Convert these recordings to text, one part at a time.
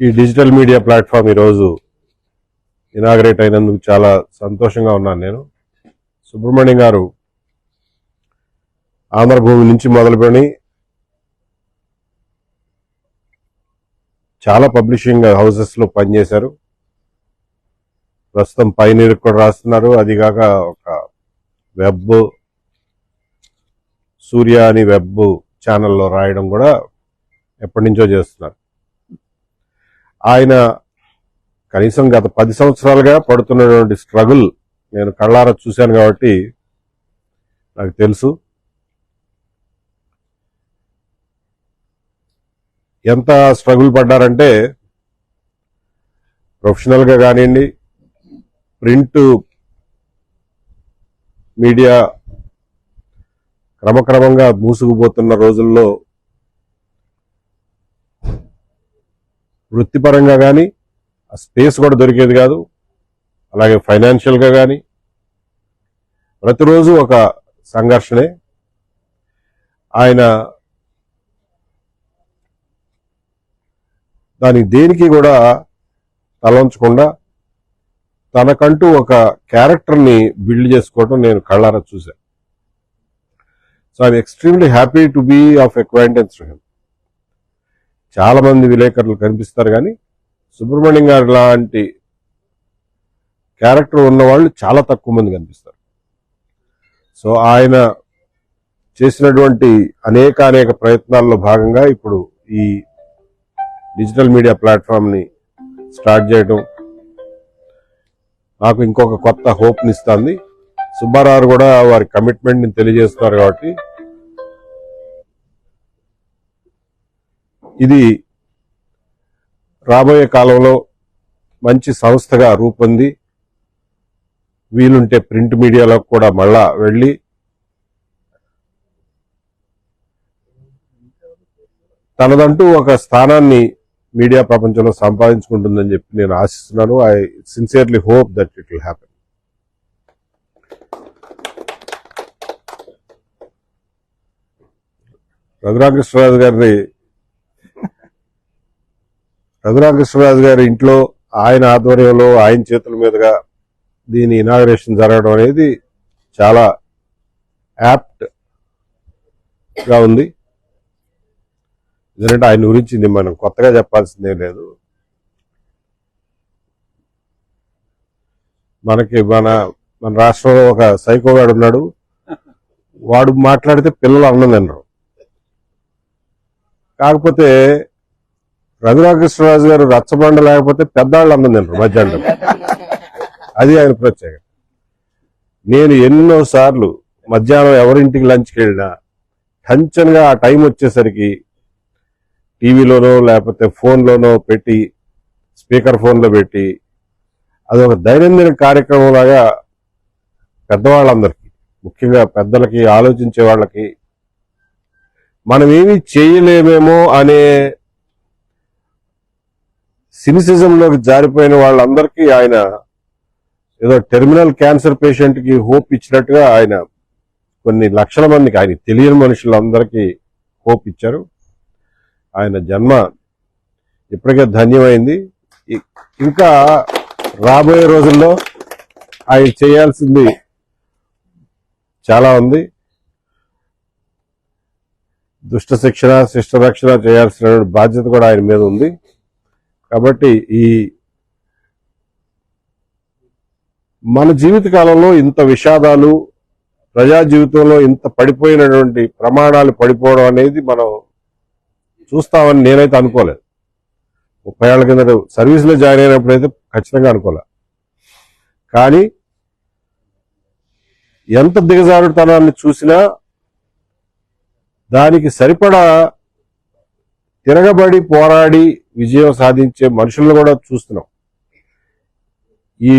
ఈ digital media platform ఈరోజు inaugurate అయినందుకు చాలా సంతోషంగా ఉన్నాను నేను. సుబ్రహ్మణ్యం గారు ఆంధ్రభూమి నుంచి మొదలుకొని చాలా పబ్లిషింగ్ హౌసెస్లో పనిచేశారు. ప్రస్తుతం పైనీర్ కూడా రాస్తున్నారు. అదిగాక ఒక వెబ్ సూర్య అని వెబ్ ఛానల్లో రాయడం కూడా ఎప్పటి నుంచో చేస్తున్నారు. ఆయన కనీసం గత పది సంవత్సరాలుగా పడుతున్నటువంటి స్ట్రగుల్ నేను కళ్ళారా చూశాను కాబట్టి నాకు తెలుసు. ఎంత స్ట్రగుల్ పడ్డారంటే ప్రొఫెషనల్గా కానివ్వండి ప్రింట్ మీడియా క్రమక్రమంగా మూసుకుపోతున్న రోజుల్లో వృత్తిపరంగా కానీ ఆ స్పేస్ కూడా దొరికేది కాదు. అలాగే ఫైనాన్షియల్గా కానీ ప్రతిరోజు ఒక సంఘర్షణే. ఆయన దాని దేనికి కూడా తలంచకుండా తనకంటూ ఒక క్యారెక్టర్ని బిల్డ్ చేసుకోవడం నేను కళ్ళారా చూశాను so I'm extremely happy to be of acquaintance to him. చాలా మంది విలేకరులు కనిపిస్తారు కానీ సుబ్రహ్మణ్యం గారు లాంటి క్యారెక్టర్ ఉన్నవాళ్ళు చాలా తక్కువ మంది కనిపిస్తారు. సో ఆయన చేసినటువంటి అనేక అనేక ప్రయత్నాల్లో భాగంగా ఇప్పుడు ఈ డిజిటల్ మీడియా ప్లాట్ఫామ్ని స్టార్ట్ చేయడం నాకు ఇంకొక కొత్త హోప్ని ఇస్తుంది. సుబ్బారావు కూడా వారి కమిట్మెంట్ని తెలియజేస్తున్నారు కాబట్టి ఇది రాబోయే కాలంలో మంచి సంస్థగా రూపొంది. వీలుంటే ప్రింట్ మీడియాలో కూడా మళ్ళా వెళ్ళి తనదంటూ ఒక స్థానాన్ని మీడియా ప్రపంచంలో సంపాదించుకుంటుందని చెప్పి నేను ఆశిస్తున్నాను. I sincerely hope that it will happen. Raghuramakrishnaraju గారిని రఘురామకృష్ణరాజు గారి ఇంట్లో ఆయన ఆధ్వర్యంలో ఆయన చేతుల మీదుగా దీని ఇనాగరేషన్ జరగడం అనేది చాలా యాప్ట్గా ఉంది. ఎందుకంటే ఆయన గురించి మనం కొత్తగా చెప్పాల్సిందే లేదు. మనకి మన మన రాష్ట్రంలో ఒక సైకోగాడు ఉన్నాడు. వాడు మాట్లాడితే పిల్లలు అన్నం తినరు. కాకపోతే రఘురామకృష్ణరాజు గారు రచ్చబండ లేకపోతే పెద్దవాళ్ళు అన్నం తినరు మధ్యాహ్నం. అది ఆయన ప్రత్యేకత. నేను ఎన్నోసార్లు మధ్యాహ్నం ఎవరింటికి లంచ్కి వెళ్ళినా టెన్షన్గా ఆ టైం వచ్చేసరికి టీవీలోనో లేకపోతే ఫోన్లోనో పెట్టి స్పీకర్ ఫోన్లో పెట్టి అది ఒక దైనందిన కార్యక్రమం లాగా పెద్దవాళ్ళందరికీ ముఖ్యంగా పెద్దలకి ఆలోచించే వాళ్ళకి మనం ఏమీ చేయలేమేమో అనే సినిసిజంలోకి జారిపోయిన వాళ్ళందరికీ ఆయన ఏదో టెర్మినల్ క్యాన్సర్ పేషెంట్కి హోప్ ఇచ్చినట్టుగా ఆయన కొన్ని లక్షల మందికి ఆయన తెలియని మనుషులందరికీ హోప్ ఇచ్చారు. ఆయన జన్మ ఇప్పటికే ధన్యమైంది. ఇంకా రాబోయే రోజుల్లో ఆయన చేయాల్సింది చాలా ఉంది. దుష్ట శిక్షణ శిష్ట రక్షణ చేయాల్సిన బాధ్యత కూడా ఆయన మీద ఉంది. కాబట్టి ఈ మన జీవిత కాలంలో ఇంత విషాదాలు ప్రజా జీవితంలో ఇంత పడిపోయినటువంటి ప్రమాణాలు పడిపోవడం అనేది మనం చూస్తామని నేనైతే అనుకోలేదు. ముప్పై ఏళ్ళ కింద సర్వీస్లో జాయిన్ అయినప్పుడైతే ఖచ్చితంగా అనుకోలే. కానీ ఎంత దిగజారుతనాన్ని చూసినా దానికి సరిపడా తిరగబడి పోరాడి విజయం సాధించే మనుషులను కూడా చూస్తున్నాం. ఈ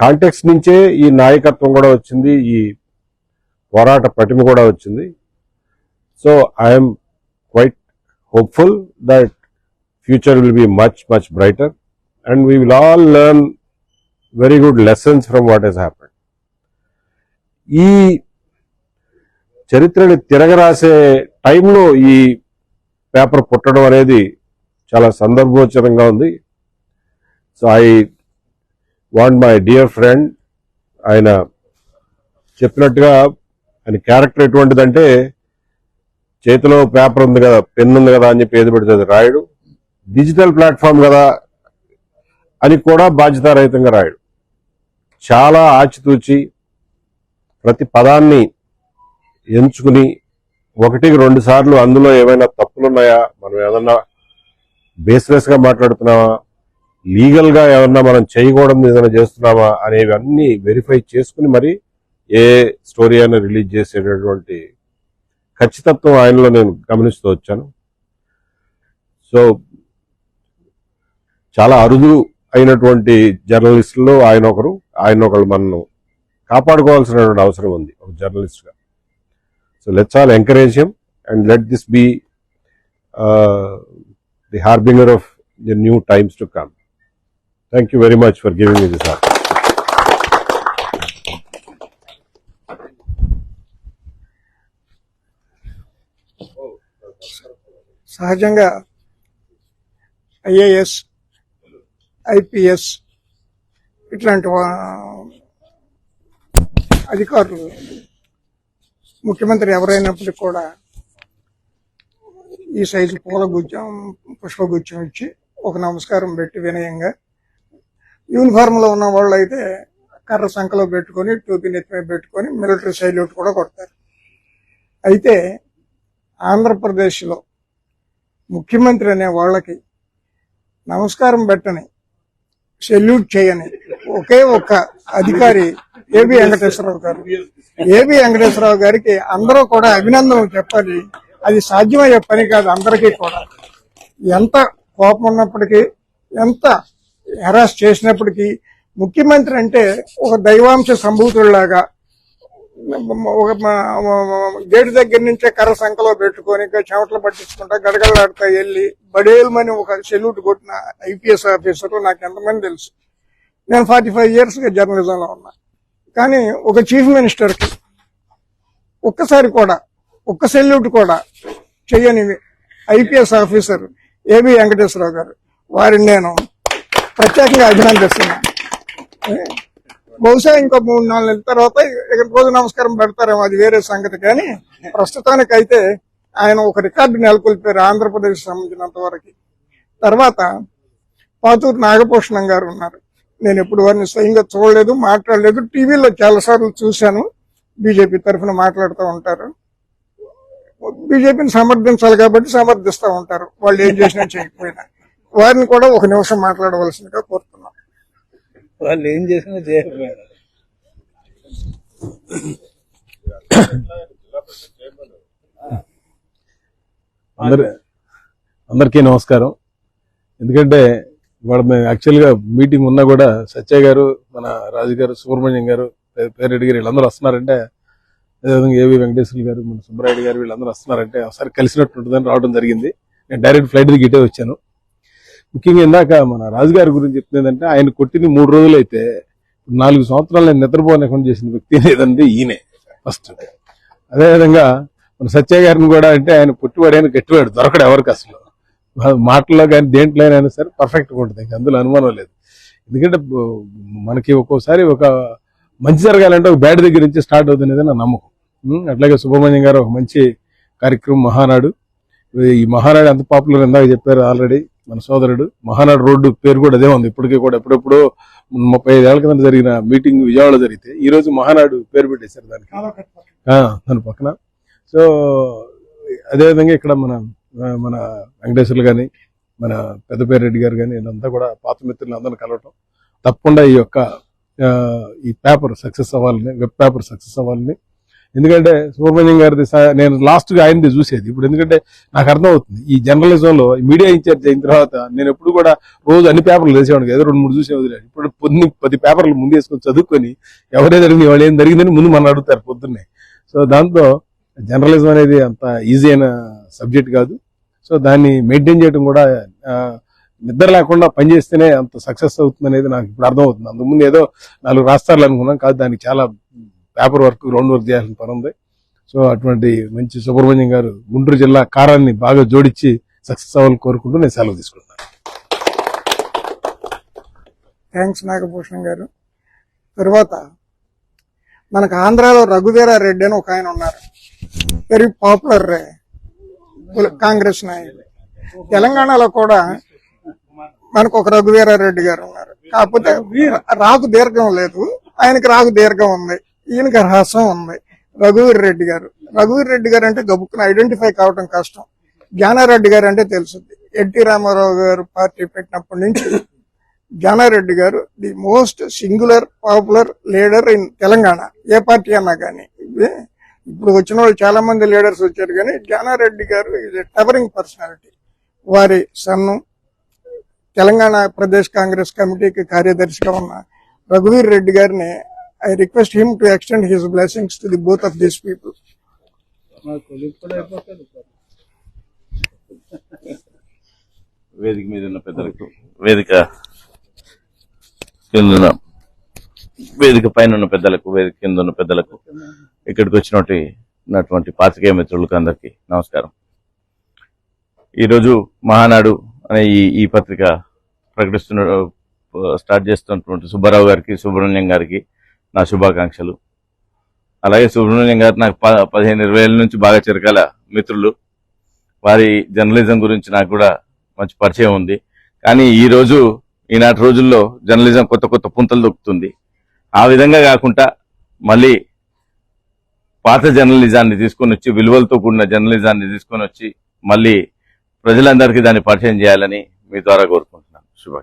కాంటెక్స్ నుంచే ఈ నాయకత్వం కూడా వచ్చింది ఈ పోరాట పటిమ కూడా వచ్చింది. So I'm quite hopeful that future will be much much brighter and we will all learn very good lessons from what is happened ఈ చరిత్రని తిరగరాసే టైంలో ఈ పేపర్ పుట్టడం అనేది చాలా సందర్భోచితంగా ఉంది. So I want my dear friend ఆయన చెప్పినట్టుగా ఆయన క్యారెక్టర్ ఎటువంటిదంటే చేతిలో పేపర్ ఉంది కదా పెన్ ఉంది కదా అని చెప్పి ఏది పెడితే అది రాయడు. డిజిటల్ ప్లాట్ఫామ్ కదా అని కూడా బాధ్యతారహితంగా రాయడు. చాలా ఆచితూచి ప్రతి పదాన్ని ఎంచుకుని ఒకటికి రెండు సార్లు అందులో ఏమైనా తప్పులున్నాయా? మనం ఏదన్నా బేస్లెస్గా మాట్లాడుతున్నామా? లీగల్గా ఏమన్నా మనం చేయకూడదు ఏదైనా చేస్తున్నామా? అనేవి వెరిఫై చేసుకుని మరి ఏ స్టోరీ అయినా రిలీజ్ చేసేటటువంటి ఖచ్చితత్వం ఆయనలో నేను గమనిస్తూ వచ్చాను. సో చాలా అరుదు అయినటువంటి జర్నలిస్టుల్లో ఆయన ఒకరు. ఆయన ఒకరు మనను కాపాడుకోవాల్సినటువంటి అవసరం ఉంది ఒక జర్నలిస్ట్గా గా so let's all encourage him and let this be the harbinger of the new times to come thank you very much for giving me this or సహజంగా ఐఏఎస్ ఐపిఎస్ ఇట్లాంటి వా- అధికారులు ముఖ్యమంత్రి ఎవరైనప్పటికీ కూడా ఈ సైజు పూల గుజ్జం పుష్పగుచ్చం ఇచ్చి ఒక నమస్కారం పెట్టి వినయంగా యూనిఫార్మ్లో ఉన్న వాళ్ళు అయితే కర్ర సంఖలో పెట్టుకొని టోపీ నెత్తిమే పెట్టుకొని మిలిటరీ సైల్యూట్ కూడా కొడతారు. అయితే ఆంధ్రప్రదేశ్లో ముఖ్యమంత్రి అనే వాళ్ళకి నమస్కారం పెట్టని సెల్యూట్ చేయని ఒకే ఒక్క అధికారి ఏబి వెంకటేశ్వరరావు గారు ఏబి వెంకటేశ్వరరావు గారికి అందరూ కూడా అభినందనలు చెప్పాలి. అది సాధ్యమయ్యే పని కాదు అందరికీ కూడా. ఎంత కోపం ఉన్నప్పటికీ ఎంత హెరాస్ చేసినప్పటికీ ముఖ్యమంత్రి అంటే ఒక దైవాంశ సంభూతుల్లాగా ఒక గేటు దగ్గర నుంచే కర్ర సంఖలో పెట్టుకొని చెమటలు పట్టించుకుంటా గడగడలాడుతా వెళ్ళి బడేల్మని ఒక సెల్యూట్ కొట్టిన ఐపీఎస్ ఆఫీసర్ నాకు ఎంతమంది తెలుసు. నేను ఫార్టీ ఫైవ్ ఇయర్స్గా జర్నలిజంలో ఉన్నా. కానీ ఒక చీఫ్ మినిస్టర్కి ఒక్కసారి కూడా ఒక్క సెల్యూట్ కూడా చెయ్యని ఐపీఎస్ ఆఫీసర్ ఏబి వెంకటేశ్వరరావు గారు. వారిని నేను ప్రత్యేకంగా అభినందిస్తున్నాను బహుశా ఇంకో మూడు నాలుగు నెలల తర్వాత ఇక రోజు నమస్కారం పెడతారేమో అది వేరే సంగతి. కానీ ప్రస్తుతానికి అయితే ఆయన ఒక రికార్డు నెలకొల్పారు ఆంధ్రప్రదేశ్ సంబంధించినంత వరకు. తర్వాత పాతూరు నాగభూషణం గారు ఉన్నారు. నేను ఎప్పుడు వారిని స్వయంగా చూడలేదు మాట్లాడలేదు. టీవీలో చాలా సార్లు చూశాను. బీజేపీ తరఫున మాట్లాడుతూ ఉంటారు. బీజేపీని సమర్థించాలి కాబట్టి సమర్థిస్తూ ఉంటారు. వాళ్ళు ఏం చేసినా చేయకపోయినా. వారిని కూడా ఒక నిమిషం మాట్లాడవలసిందిగా కోరుతున్నాం. వాళ్ళు ఏం చేసినా చేయకపోయారు అందరి అందరికీ నమస్కారం. ఎందుకంటే ఇవాళ మేము యాక్చువల్గా మీటింగ్ ఉన్నా కూడా సత్య గారు మన రాజు గారు సుబ్రహ్మణ్యం గారు పేరెడ్డి గారు వీళ్ళందరూ వస్తున్నారంటే అదేవిధంగా ఏవి వెంకటేశ్వర గారు మన సుబ్బరాయుడు గారు వీళ్ళందరూ వస్తున్నారంటే ఒకసారి కలిసినట్టు ఉంటుందని రావడం జరిగింది. నేను డైరెక్ట్ ఫ్లైట్ దిగి ఇటే వచ్చాను. ముఖ్యంగా ఇందాక మన రాజు గారి గురించి చెప్పింది ఏంటంటే ఆయన కొట్టింది మూడు రోజులు అయితే నాలుగు సంవత్సరాలు నేను నిద్రపోలేకుండా చేసిన వ్యక్తి ఏదంటే ఈయనే ఫస్ట్. అదేవిధంగా మన సత్య గారిని కూడా అంటే ఆయన పుట్టివాడైన గట్టివాడు దొరకడు ఎవరికి అసలు. మాటల్లో కానీ దేంట్లో అయినా సరే పర్ఫెక్ట్గా ఉంటుంది ఇంకా అందులో అనుమానం లేదు. ఎందుకంటే మనకి ఒక్కోసారి ఒక మంచి జరగాలంటే ఒక బ్యాడ్ దగ్గర నుంచి స్టార్ట్ అవుతుంది నా నమ్మకం. అట్లాగే సుబ్రహ్మణ్యం గారు ఒక మంచి కార్యక్రమం మహానాడు. ఈ మహానాడు ఎంత పాపులర్ ఇందాక చెప్పారు ఆల్రెడీ మన సోదరుడు. మహానాడు రోడ్డు పేరు కూడా అదే ఉంది. ఇప్పటికీ కూడా ఎప్పుడెప్పుడో ముప్పై ఐదు కింద జరిగిన మీటింగ్ విజయవాడలో జరిగితే ఈ రోజు మహానాడు పేరు పెట్టేశారు దానికి. దాని పక్కన. సో అదేవిధంగా ఇక్కడ మన మన వెంకటేశ్వర్లు కానీ మన పెద్దపేరెడ్డి గారు కానీ వీళ్ళంతా కూడా పాత మిత్రులు అందరిని కలవటం తప్పకుండా ఈ యొక్క ఈ పేపర్ సక్సెస్ అవ్వాలని వెబ్ పేపర్ సక్సెస్ అవ్వాలని. ఎందుకంటే సుబ్రహ్మణ్యం గారిది నేను లాస్ట్గా ఆయనది చూసేది. ఇప్పుడు ఎందుకంటే నాకు అర్థమవుతుంది ఈ జర్నలిజంలో మీడియా ఇన్ఛార్జ్ అయిన తర్వాత నేను ఎప్పుడు కూడా రోజు అన్ని పేపర్లు వేసేవాడిని ఏదో రెండు మూడు చూసే వదిలేదు ఇప్పుడు పొద్దున్న పది పేపర్లు ముందు వేసుకొని చదువుకొని ఎవరే జరిగింది వాళ్ళు ఏం జరిగిందని ముందు మనం అడుగుతారు పొద్దున్నే. సో దాంతో జర్నలిజం అనేది అంత ఈజీ అయిన సబ్జెక్ట్ కాదు. సో దాన్ని మెయింటైన్ చేయడం కూడా నిద్ర లేకుండా పనిచేస్తేనే అంత సక్సెస్ అవుతుంది అనేది నాకు ఇప్పుడు అర్థమవుతుంది. అందుముందు ఏదో నాలుగు రాస్తారు అనుకున్నాం కాదు దానికి చాలా పేపర్ వర్క్ గ్రౌండ్ వర్క్ చేయాల్సిన పని ఉంది. సో అటువంటి మంచి సుబ్రహ్మణ్యం గారు గుంటూరు జిల్లా కారాన్ని బాగా జోడించి సక్సెస్ అవ్వాలని కోరుకుంటూ నేను సెలవు తీసుకుంటున్నాను. థ్యాంక్స్ నాగభూషణ్ గారు. తర్వాత మనకు ఆంధ్రాలో రఘువీరా రెడ్డి అని ఒక ఆయన ఉన్నారు. వెరీ పాపులర్ eh, కాంగ్రెస్ నాయకుడు. తెలంగాణలో కూడా మనకు ఒక రఘువీరా రెడ్డి గారు ఉన్నారు కాకపోతే రాకు దీర్ఘం లేదు. ఆయనకి రాకు దీర్ఘం ఉంది. ఈయనకి రహస్యం ఉంది. రఘువీర్ రెడ్డి గారు. రఘువీర్ రెడ్డి గారు అంటే గబుక్కున ఐడెంటిఫై కావడం కష్టం. జ్ఞానారెడ్డి గారు అంటే తెలుసుద్ది. ఎన్టీ రామారావు గారు పార్టీ పెట్టినప్పటి నుంచి జానారెడ్డి గారు the most singular popular leader in Telangana. A party అన్నా కానీ ఇప్పుడు వచ్చిన వాళ్ళు చాలా మంది లీడర్స్ వచ్చారు కానీ జానారెడ్డి గారు ఇస్ టవరింగ్ పర్సనాలిటీ వారి సన్ను తెలంగాణ ప్రదేశ్ కాంగ్రెస్ కమిటీకి కార్యదర్శిగా ఉన్న రఘువీర్ రెడ్డి గారిని I request him to extend his blessings to the both of this people వేదిక మీద ఉన్న పెద్దలకు వేదిక కింద వేదిక పైన ఉన్న పెద్దలకు వేదిక కింద ఉన్న పెద్దలకు ఇక్కడికి వచ్చినటువంటి ఉన్నటువంటి పాత్రికేయ మిత్రులకు అందరికీ నమస్కారం. ఈరోజు మహానాడు అనే ఈ ఈ పత్రిక ప్రకటిస్తున్న స్టార్ట్ చేస్తున్నటువంటి సుబ్బారావు గారికి సుబ్రహ్మణ్యం గారికి నా శుభాకాంక్షలు. అలాగే సుబ్రహ్మణ్యం గారు నాకు ప- పదిహేను ఇరవై ఏళ్ళ నుంచి బాగా చిరకాల మిత్రులు. వారి జర్నలిజం గురించి నాకు కూడా మంచి పరిచయం ఉంది. కానీ ఈ రోజు ఈనాటి రోజుల్లో జర్నలిజం కొత్త కొత్త పుంతలు దొక్కుతుంది. ఆ విధంగా కాకుండా మళ్ళీ పాత జర్నలిజాన్ని తీసుకొని వచ్చి విలువలతో కూడిన జర్నలిజాన్ని తీసుకొని వచ్చి మళ్ళీ ప్రజలందరికీ దాన్ని పరిచయం చేయాలని మీ ద్వారా కోరుకుంటున్నాను.